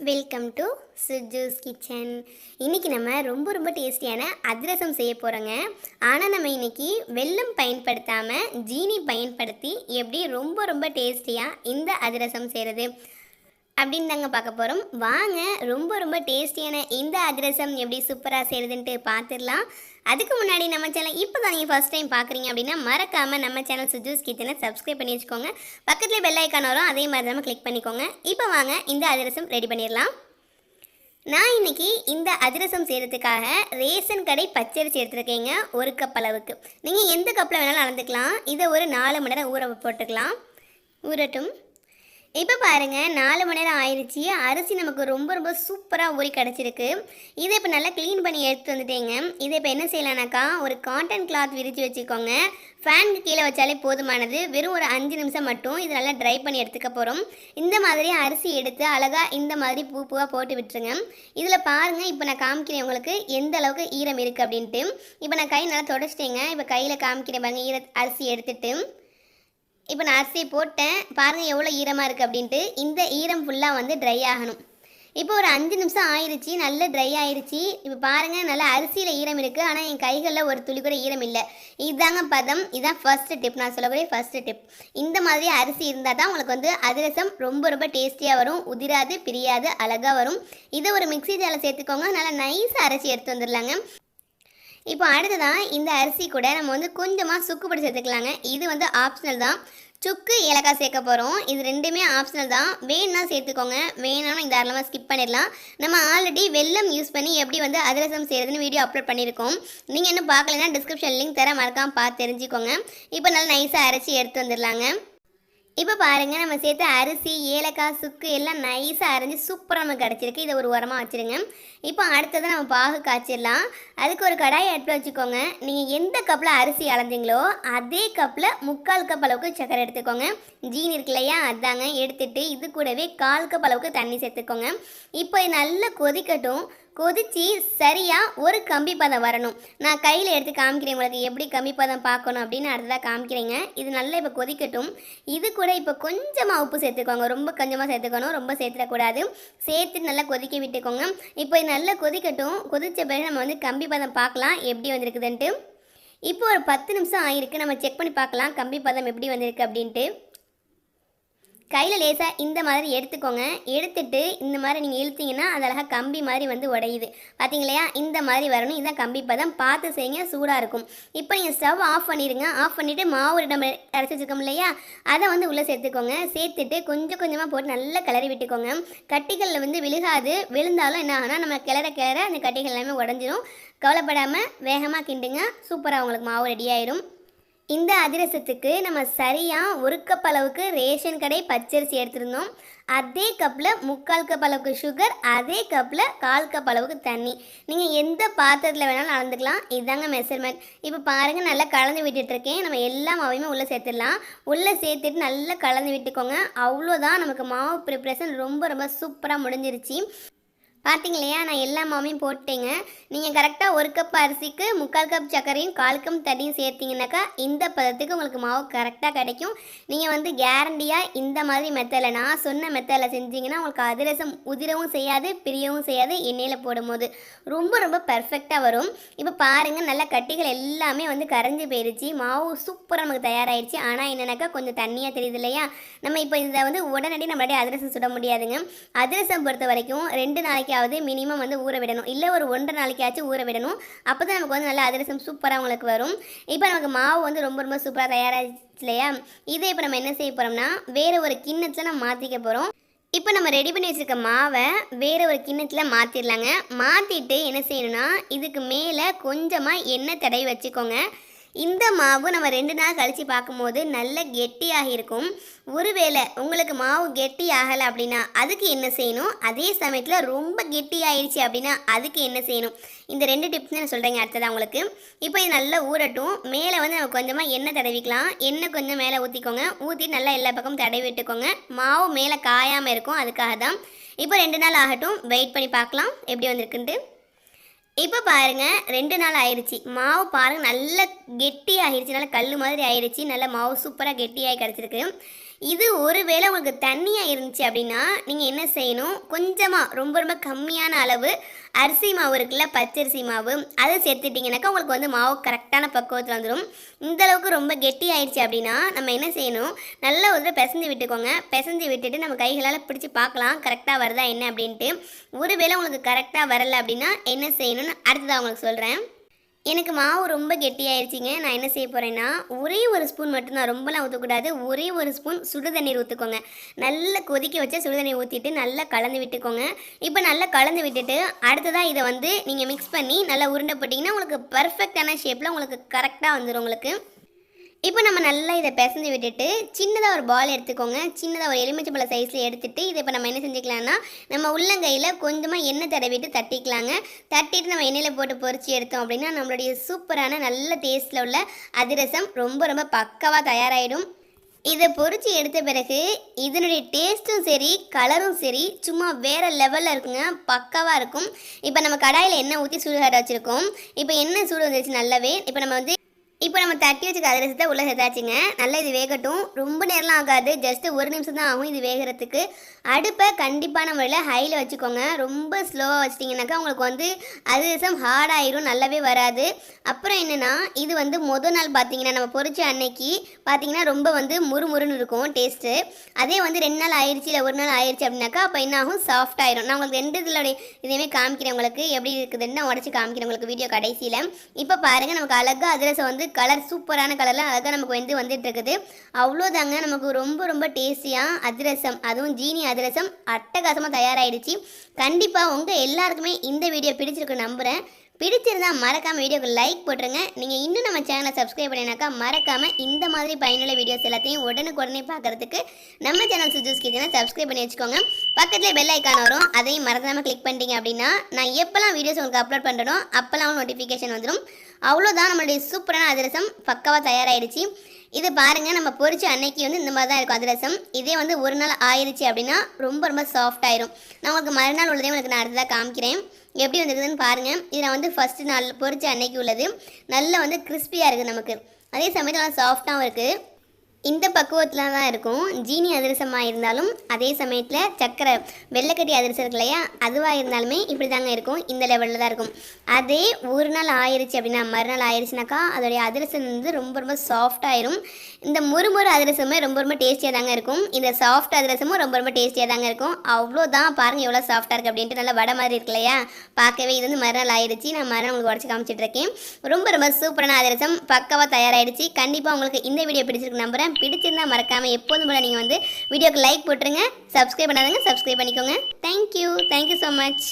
Welcome to சுஜூஸ் kitchen இன்றைக்கி நம்ம ரொம்ப ரொம்ப டேஸ்டியான அதிரசம் செய்ய போகிறோங்க ஆனால் நம்ம இன்னைக்கு வெல்லம் பயன்படுத்தாமல் ஜீனி பயன்படுத்தி எப்படி ரொம்ப ரொம்ப டேஸ்டியாக இந்த அதிரசம் செய்கிறது அப்படின்னு தாங்க பார்க்க போகிறோம் வாங்க ரொம்ப ரொம்ப டேஸ்டியான இந்த அதிரசம் எப்படி சூப்பராக செய்யுதுன்ட்டு பார்த்துடலாம் அதுக்கு முன்னாடி நம்ம சேனல் இப்போ தான் நீங்கள் ஃபஸ்ட் டைம் பார்க்குறீங்க அப்படின்னா மறக்காமல் நம்ம சேனல் சுஜூஸ் கிச்சனை சப்ஸ்கிரைப் பண்ணி வச்சுக்கோங்க. பக்கத்தில் பெல் ஐக்கான் வரும் அதே மாதிரி நம்ம கிளிக் பண்ணிக்கோங்க. இப்போ வாங்க இந்த அதிரசம் ரெடி பண்ணிடலாம். நான் இன்னைக்கு இந்த அதிரசம் செய்கிறதுக்காக ரேஷன் கடை பச்சரிசி எடுத்துருக்கீங்க ஒரு கப் அளவுக்கு. நீங்கள் எந்த கப்பில் வேணாலும் அளந்துக்கலாம். இதை ஒரு நாலு மணி நேரம் ஊற போட்டுக்கலாம். ஊறட்டும். இப்போ பாருங்கள் நாலு மணி நேரம் ஆயிடுச்சு அரிசி நமக்கு ரொம்ப ரொம்ப சூப்பராக ஊறி கிடச்சிருக்கு. இதை இப்போ நல்லா க்ளீன் பண்ணி எடுத்து வந்துட்டேங்க. இதை இப்போ என்ன செய்யலானாக்கா ஒரு காட்டன் கிளாத் விரித்து வச்சுக்கோங்க. ஃபேனுக்கு கீழே வச்சாலே போதுமானது. வெறும் ஒரு அஞ்சு நிமிஷம் மட்டும் இது நல்லா ட்ரை பண்ணி எடுத்துக்க போகிறோம் இந்த மாதிரி அரிசி எடுத்து அழகாக இந்த மாதிரி பூ பூவாக போட்டு விட்டுருங்க. இதில் பாருங்கள் இப்போ நான் காமிக்கிறேன் உங்களுக்கு எந்த அளவுக்கு ஈரம் இருக்குது அப்படின்ட்டு. இப்போ நான் கை நல்லா தொடச்சிட்டேங்க. இப்போ கையில் காமிக்கிறேன் பாருங்கள் ஈர அரிசி எடுத்துகிட்டு இப்போ நான் அரிசியை போட்டேன். பாருங்கள் எவ்வளோ ஈரமாக இருக்குது அப்படின்ட்டு. இந்த ஈரம் ஃபுல்லாக வந்து ட்ரை ஆகணும். இப்போ ஒரு அஞ்சு நிமிஷம் ஆயிடுச்சு நல்ல ட்ரை ஆயிடுச்சு இப்போ பாருங்கள் நல்லா அரிசியில் ஈரம் இருக்குது ஆனால் என் கைகளில் ஒரு துளி கூட ஈரம் இல்லை. இதுதாங்க பதம். இதுதான் ஃபஸ்ட்டு டிப் நான் சொல்லக்கூடிய ஃபஸ்ட்டு டிப் இந்த மாதிரி அரிசி இருந்தால் தான் உங்களுக்கு வந்து அதிரசம் ரொம்ப ரொம்ப டேஸ்டியாக வரும். உதிராது பிரியாது அழகாக வரும். இதை ஒரு மிக்ஸி ஜாரில் சேர்த்துக்கோங்க. நல்லா நைஸாக அரைச்சி எடுத்து வந்துடலாங்க இப்போ அடுத்ததான் இந்த அரிசி கூட நம்ம வந்து கொஞ்சமாக சுக்கு பொடி சேர்த்துக்கலாங்க. இது வந்து ஆப்ஷனல் தான். சுக்கு ஏலக்காய் சேர்க்க போகிறோம் இது ரெண்டுமே ஆப்ஷனல் தான். வேணும்னா சேர்த்துக்கோங்க. வேணாலும் இந்த தாராளமாக ஸ்கிப் பண்ணிடலாம். நம்ம ஆல்ரெடி வெல்லம் யூஸ் பண்ணி எப்படி வந்து அதிரசம் செய்கிறதுன்னு வீடியோ அப்லோட் பண்ணியிருக்கோம். நீங்கள் இன்னும் பார்க்கலன்னா டிஸ்கிரிப்ஷன் லிங்க் தர மறக்காமல் பார்த்து தெரிஞ்சுக்கோங்க. இப்போ நல்லா நைஸாக அரைச்சி எடுத்து வந்துடலாங்க. இப்போ பாருங்கள் நம்ம சேர்த்து அரிசி ஏலக்காய் சுக்கு எல்லாம் நைஸாக அரைஞ்சி சூப்பராக நமக்கு கிடச்சிருக்கு. இதை ஒரு உரமாக வச்சுருங்க. இப்போ அடுத்தது நம்ம பாகு காய்ச்சிடலாம். அதுக்கு ஒரு கடாயை எடுத்து வச்சுக்கோங்க. நீங்கள் எந்த கப்பில் அரிசி அளந்தீங்களோ அதே கப்பில் முக்கால் கப் அளவுக்கு சக்கரை எடுத்துக்கோங்க. ஜீனி இருக்கு இல்லையா அதாங்க எடுத்துகிட்டு இது கூடவே கால் கப் அளவுக்கு தண்ணி சேர்த்துக்கோங்க. இப்போ நல்லா கொதிக்கட்டும். கொதிச்சு சரியாக ஒரு கம்பி பதம் வரணும். நான் கையில் எடுத்து காமிக்கிறேன் உங்களுக்கு எப்படி கம்பி பதம் பார்க்கணும் அப்படின்னு அடுத்ததாக காமிக்கிறேங்க. இது நல்லா இப்போ கொதிக்கட்டும். இது கூட இப்போ கொஞ்சமாக உப்பு சேர்த்துக்கோங்க. ரொம்ப கொஞ்சமாக சேர்த்துக்கணும். ரொம்ப சேர்த்துடக்கூடாது. சேர்த்து நல்லா கொதிக்க விட்டுக்கோங்க. இப்போ இது நல்லா கொதிக்கட்டும். கொதித்த பிறகு நம்ம வந்து கம்பி பதம் பார்க்கலாம். எப்படி வந்திருக்குதுன்ட்டு. இப்போ ஒரு பத்து நிமிஷம் ஆகிருக்கு நம்ம செக் பண்ணி பார்க்கலாம். கம்பி பதம் எப்படி வந்திருக்கு அப்படின்ட்டு. கையில் லேசாக இந்த மாதிரி எடுத்துக்கோங்க. எடுத்துட்டு இந்த மாதிரி நீங்கள் இழுத்தீங்கன்னா அது அழகாக கம்பி மாதிரி வந்து உடையுது. பார்த்தீங்களா இந்த மாதிரி வரணும். இதான் கம்பி. பதம் பார்த்து செய்யுங்க. சூடாக இருக்கும். இப்போ நீங்கள் ஸ்டவ் ஆஃப் பண்ணிடுங்க ஆஃப் பண்ணிவிட்டு மாவு நம்ம அரைச்சி வச்சுருக்கோம் இல்லையா? அதை வந்து உள்ளே சேர்த்துக்கோங்க. சேர்த்துட்டு கொஞ்சம் கொஞ்சமாக போட்டு நல்லா கிளறி விட்டுக்கோங்க. கட்டிகளில் வந்து விழுகாது. விழுந்தாலும் என்ன ஆகுனா நம்ம கிளற கிளற அந்த கட்டிகள் எல்லாமே உடஞ்சிரும். கவலைப்படாமல் வேகமாக கிண்டுங்க. சூப்பராக உங்களுக்கு மாவு ரெடி ஆயிடும் இந்த அதிரசத்துக்கு நம்ம சரியாக ஒரு கப் அளவுக்கு ரேஷன் கடை பச்சரிசி எடுத்திருந்தோம். அதே கப்பில் முக்கால் கப் அளவுக்கு சுகர் அதே கப்பில் கால் கப் அளவுக்கு தண்ணி. நீங்கள் எந்த பாத்திரத்தில் வேணாலும் அளந்துக்கலாம். இதுதாங்க மெஷர்மெண்ட் இப்போ பாருங்கள் நல்லா கலந்து விட்டுட்ருக்கேன் நம்ம எல்லா மாவையுமே உள்ளே சேர்த்துடலாம். உள்ளே சேர்த்துட்டு நல்லா கலந்து விட்டுக்கோங்க. அவ்வளோதான் நமக்கு மாவு ப்ரிப்ரேஷன் ரொம்ப ரொம்ப சூப்பராக முடிஞ்சிருச்சு. பார்த்தீங்க இல்லையா நான் எல்லா மாவையும் போட்டேங்க நீங்கள் கரெக்டாக ஒரு கப் அரிசிக்கு முக்கால் கப் சர்க்கரையும் கால் கப் தண்ணியும் சேர்த்தீங்கன்னாக்கா இந்த பதத்துக்கு உங்களுக்கு மாவு கரெக்டாக கிடைக்கும். நீங்கள் வந்து கேரண்டியாக இந்த மாதிரி மெத்தடில் நான் சொன்ன மெத்தடில் செஞ்சீங்கன்னா உங்களுக்கு அதிரசம் உதிரவும் செய்யாது பிரியவும் செய்யாது எண்ணெயில் போடும்போது. ரொம்ப ரொம்ப பர்ஃபெக்டாக வரும். இப்போ பாருங்கள் நல்ல கட்டிகள் எல்லாமே வந்து கரைஞ்சி போயிடுச்சு மாவு சூப்பராக நமக்கு தயாராகிடுச்சு ஆனால் என்னென்னாக்கா கொஞ்சம் தண்ணியாக தெரியுது இல்லையா? நம்ம இப்போ இதை வந்து உடனடி நம்மளுடைய அதிரசம் சுட முடியாதுங்க. அதிரசம் பொறுத்த வரைக்கும் ரெண்டு நாளைக்கு நாளைக்காவது மினிமம் வந்து ஊற விடணும். இல்லை ஒரு ஒன்றரை நாளைக்காச்சும் ஊற விடணும். அப்போ தான் நமக்கு வந்து நல்ல அதிரசம் சூப்பராக உங்களுக்கு வரும். இப்போ நமக்கு மாவு வந்து ரொம்ப ரொம்ப சூப்பராக தயாராகிடுச்சு இல்லையா? இதை இப்போ நம்ம என்ன செய்ய போகிறோம்னா வேறு ஒரு கிண்ணத்தில் நம்ம மாற்றிக்க போகிறோம் இப்போ நம்ம ரெடி பண்ணி வச்சுருக்க மாவை வேறு ஒரு கிண்ணத்தில் மாற்றிடலாங்க மாற்றிட்டு என்ன செய்யணும்னா இதுக்கு மேலே கொஞ்சமாக எண்ணெய் தடவி வச்சுக்கோங்க. இந்த மாவு நம்ம ரெண்டு நாள் கழித்து பார்க்கும்போது நல்ல கெட்டியாக இருக்கும். ஒருவேளை உங்களுக்கு மாவு கெட்டி ஆகலை அப்படின்னா அதுக்கு என்ன செய்யணும்? அதே சமயத்தில் ரொம்ப கெட்டி ஆயிடுச்சு அப்படின்னா அதுக்கு என்ன செய்யணும்? இந்த ரெண்டு டிப்ஸ் நான் சொல்கிறேங்க அடுத்ததாக உங்களுக்கு. இப்போ இது நல்லா ஊறட்டும். மேலே வந்து நம்ம கொஞ்சமாக எண்ணெய் தடவிக்கலாம். எண்ணெய் கொஞ்சம் மேலே ஊற்றிக்கோங்க ஊற்றி நல்லா எல்லா பக்கமும் தடவி விட்டுக்கோங்க. மாவு மேலே காயாமல் இருக்கும் அதுக்காக தான் இப்போ ரெண்டு நாள் ஆகட்டும். வெயிட் பண்ணி பார்க்கலாம். எப்படி வந்திருக்குன்ட்டு. இப்போ பாருங்க ரெண்டு நாள் ஆயிடுச்சு மாவு பாருங்க நல்ல கெட்டி ஆயிடுச்சு நல்ல கல் மாதிரி ஆயிடுச்சு நல்ல மாவு சூப்பராக கெட்டியாகி கிடச்சிருக்கு. இது ஒருவேளை உங்களுக்கு தண்ணியாக இருந்துச்சு அப்படின்னா நீங்கள் என்ன செய்யணும்? கொஞ்சமாக ரொம்ப ரொம்ப கம்மியான அளவு அரிசி மாவு இருக்குல்ல பச்சரிசி மாவு அதை சேர்த்துட்டிங்கனாக்கா உங்களுக்கு வந்து மாவு கரெக்டான பக்குவத்தில் வந்துடும் இந்தளவுக்கு ரொம்ப கெட்டி ஆயிடுச்சு அப்படின்னா நம்ம என்ன செய்யணும்? நல்லா ஒரு தடவை பிசைஞ்சு விட்டுக்கோங்க. பிசைஞ்சு விட்டுட்டு நம்ம கைகளால் பிடிச்சி பார்க்கலாம். கரெக்டாக வருதா என்ன அப்படின்ட்டு. ஒருவேளை உங்களுக்கு கரெக்டாக வரல அப்படின்னா என்ன செய்யணும்னு அடுத்ததாக உங்களுக்கு சொல்கிறேன் எனக்கு மாவு ரொம்ப கெட்டியாயிருச்சிங்க. நான் என்ன செய்ய போகிறேன்னா ஒரே ஒரு ஸ்பூன் மட்டும்தான் ரொம்பலாம் ஊற்றக்கூடாது ஒரே ஒரு ஸ்பூன் சுடு தண்ணீர் ஊற்றிக்கோங்க நல்லா கொதிக்க வச்ச சுடுதண்ணீர் ஊற்றிட்டு நல்லா கலந்து விட்டுக்கோங்க. இப்போ நல்லா கலந்து விட்டுட்டு அடுத்ததாக இதை வந்து நீங்கள் மிக்ஸ் பண்ணி நல்லா உருண்டை போட்டிங்கன்னா உங்களுக்கு பர்ஃபெக்டான ஷேப்பில் உங்களுக்கு கரெக்டாக வந்துடும் உங்களுக்கு. இப்போ நம்ம நல்லா இதை பிசைஞ்சு விட்டுட்டு சின்னதாக ஒரு பால் எடுத்துக்கோங்க. சின்னதாக ஒரு எலுமிச்சம்பழ சைஸில் எடுத்துகிட்டு இதை இப்போ நம்ம என்ன செஞ்சுக்கலாம்னா நம்ம உள்ளங்கையில் கொஞ்சமாக எண்ணெய் தடவிட்டு தட்டிக்கலாங்க. தட்டிட்டு நம்ம எண்ணெயில் போட்டு பொறிச்சு எடுத்தோம் அப்படின்னா நம்மளுடைய சூப்பரான நல்ல டேஸ்ட்டில் உள்ள அதிரசம் ரொம்ப ரொம்ப பக்கவாக தயாராகிடும் இதை பொறிச்சு எடுத்த பிறகு இதனுடைய டேஸ்ட்டும் சரி கலரும் சரி சும்மா வேறு லெவலில் இருக்குங்க. பக்காவாக இருக்கும். இப்போ நம்ம கடாயில் எண்ணெய் ஊற்றி சூடு வச்சுருக்கோம். இப்போ எண்ணெய் சூடு வந்துச்சு நல்லாவே. இப்போ நம்ம வந்து இப்போ நம்ம தட்டி வச்சுக்க அதிரசத்தை உள்ளே சேர்த்தாச்சுங்க. நல்லா இது வேகட்டும். ரொம்ப நேரம்லாம் ஆகாது. ஜஸ்ட் ஒரு நிமிஷம் தான் ஆகும் இது வேகிறதுக்கு. அடுப்பை கண்டிப்பான முறையில் ஹையில் வச்சுக்கோங்க. ரொம்ப ஸ்லோவாக வச்சிட்டிங்கனாக்கா உங்களுக்கு வந்து அதிரசம் ஹார்டாயிரும் நல்லாவே வராது. அப்புறம் என்னென்னா இது வந்து முதல் நாள் பார்த்தீங்கன்னா நம்ம பொரிச்ச அன்னைக்கு பார்த்தீங்கன்னா ரொம்ப வந்து முறுமுறுன்னு இருக்கும் டேஸ்ட்டு அதே வந்து ரெண்டு நாள் ஆயிடுச்சு இல்லை ஒரு நாள் ஆயிடுச்சு அப்படின்னாக்கா அப்போ என்ன ஆகும்? சாஃப்ட் ஆயிரும். நான் உங்களுக்கு ரெண்டு இதில் இதையுமே காமிக்கிறேன் உங்களுக்கு. எப்படி இருக்குதுன்னு நான் உடச்சி காமிக்கிறேன் உங்களுக்கு வீடியோ கடைசியில். இப்போ பாருங்கள் நமக்கு அழகாக அதிரசம் வந்து கலர் சூப்பரான கலரில் அழகாக நமக்கு வந்து வந்துட்டு இருக்குது அவ்வளோதாங்க நமக்கு ரொம்ப ரொம்ப டேஸ்டியாக அதிரசம். அதுவும் ஜீனி அதிரசம் அட்டகாசமாக தயாராகிடுச்சு கண்டிப்பாக உங்கள் எல்லாருக்குமே இந்த வீடியோ பிடிச்சிருக்கு நம்புகிறேன் பிடிச்சிருந்தா மறக்காமல் வீடியோக்கு லைக் போட்டுருங்க. நீங்கள் இன்னும் நம்ம சேனலை சப்ஸ்கிரைப் பண்ணினாக்கா மறக்காமல் இந்த மாதிரி பயனுள்ள வீடியோஸ் எல்லாத்தையும் உடனுக்குடனே பார்க்கறதுக்கு நம்ம சேனல் சுஜூஸ் கிச்சனை சப்ஸ்கிரைப் பண்ணி வச்சுக்கோங்க. பக்கத்தில் பெல் ஐக்கான் வரும். அதையும் மறக்காமல் கிளிக் பண்ணிட்டீங்க அப்படின்னா நான் எப்போல்லாம் வீடியோஸ் உங்களுக்கு அப்லோட் பண்ணுறனோ அப்போல்லாம் நோட்டிஃபிகேஷன் வந்துடும் அவ்வளோதான் நம்மளுடைய சூப்பரான அதிரசம் பக்காவாக தயாராகிடுச்சு இது பாருங்கள் நம்ம பொறிச்ச அன்னைக்கு வந்து இந்த மாதிரி தான் இருக்கும் அதிரசம் இதே வந்து ஒரு நாள் ஆயிடுச்சு அப்படின்னா ரொம்ப ரொம்ப சாஃப்ட் ஆயிரும். நான் உங்களுக்கு மறுநாள் உள்ளதே உங்களுக்கு நான் அடுத்ததாக காமிக்கிறேன். எப்படி வந்துருக்குதுன்னு பாருங்கள் இதில் வந்து ஃபஸ்ட்டு நாள் பொறிச்ச அன்னைக்கு உள்ளது. நல்லா வந்து கிறிஸ்பியாக இருக்குது நமக்கு. அதே சமயத்தில் நல்லா சாஃப்டாகவும் இருக்குது இந்த பக்குவத்தில் தான் இருக்கும். ஜீனி அதிரசமாக இருந்தாலும் அதே சமயத்தில் சக்கரை வெள்ளைக்கட்டி அதிரசம் இருக்கு இல்லையா? அதுவாக இருந்தாலுமே இப்படி தாங்க இருக்கும். இந்த லெவலில் தான் இருக்கும். அதே ஒரு நாள் ஆயிடுச்சு அப்படின்னா மறுநாள் ஆயிடுச்சுனாக்கா அதோடைய அதிரசம் வந்து ரொம்ப ரொம்ப சாஃப்டாயிரும் இந்த முறுமுறு அதிரசமே ரொம்ப ரொம்ப டேஸ்டியாக தாங்க இருக்கும். இந்த சாஃப்ட் அதிரசமும் ரொம்ப ரொம்ப டேஸ்டியாக தாங்க இருக்கும். அவ்வளோதான் பாருங்கள் எவ்வளோ சாஃப்டாக இருக்குது அப்படின்ட்டு. நல்லா வடை மாதிரி இருக்கு இல்லையா? பார்க்கவே இது வந்து மறுநாள் ஆயிடுச்சு நான் மறுநாள் உங்களுக்கு உடச்சி காமிச்சிட்ருக்கேன் ரொம்ப ரொம்ப சூப்பரான அதிரசம். பக்கவாக தயாராகிடுச்சு கண்டிப்பாக உங்களுக்கு இந்த வீடியோ பிடிச்சிருக்கு நம்புறேன் பிடிச்சிருந்தா மறக்காமல் எப்போதும் போல நீங்கள் வந்து வீடியோக்கு லைக் போட்டுருங்க சப்ஸ்கிரைப் பண்ணாதங்க சப்ஸ்கிரைப் பண்ணிக்கோங்க. Thank you thank you so much